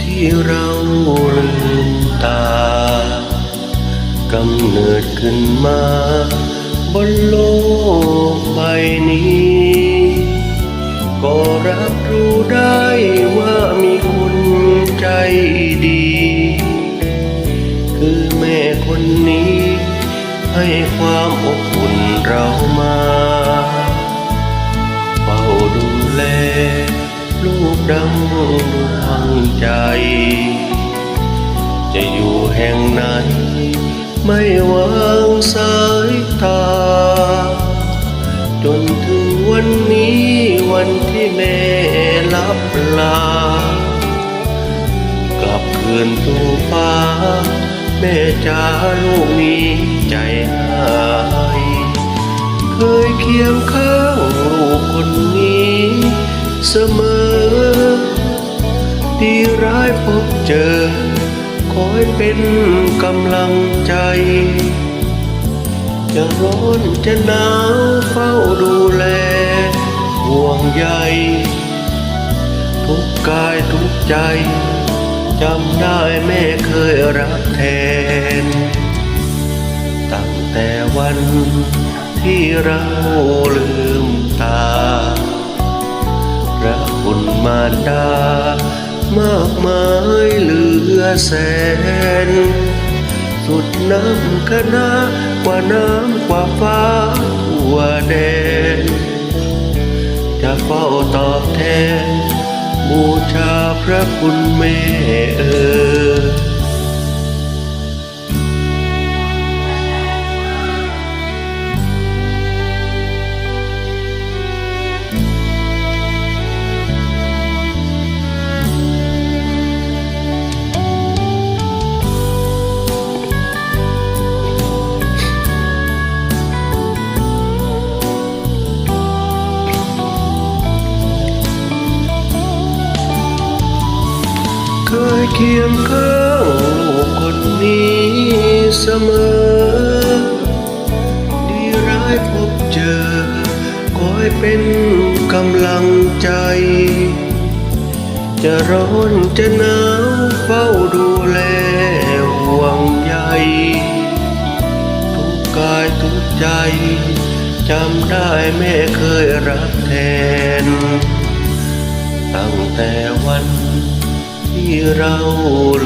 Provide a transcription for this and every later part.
ที่เราลืมตากำเนิดขึ้นมาบนโลกใบนี้ ก็รับรู้ได้ว่ามีคนใจดี คือแม่คนนี้ให้ความ ดังดวงใจ จะอยู่แห่งไหน ไม่วางสายตา จนถึงวันนี้วันที่แม่ลับลา กลับคืนสู่ฟ้า แม่จ้าลูกมีใจหายเคยเคียงข้างลูกคนนี้ เสมอ ดีร้ายพบเจอ คอยเป็นกำลังใจ จะร้อนจะหนาวเฝ้าดูแล ห่วงใยทุกกายทุกใจ จำได้แม่เคยรักแทน ตั้งแต่วันที่เราลืมตาพระคุณมารดา มากมายเหลือแสน สุดน้ำคณะกว่าน้ำกว่าฟ้ากว่าแดน จะเฝ้าตอบแทน บูชาพระคุณแม่เออเคย เคียงข้างลูกคนนี้เสมอ ดีร้ายพบเจอ คอยเป็นกำลังใจ จะร้อนจะหนาวเฝ้าดูแลห่วงใยทุกกายทุกใจจำได้แม่เคยรักแทน ตั้งแต่วัน เรา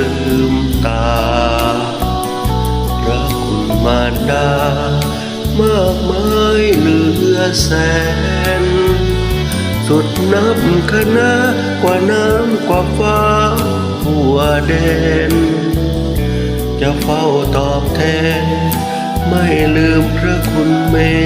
ลืมตาพระคุณมารดามากมายเหลือแสน สุดนับคณะกว่าน้ำกว่าฟ้าหัวแดนจะเฝ้าตอบแทน ไม่ลืมพระคุณแม่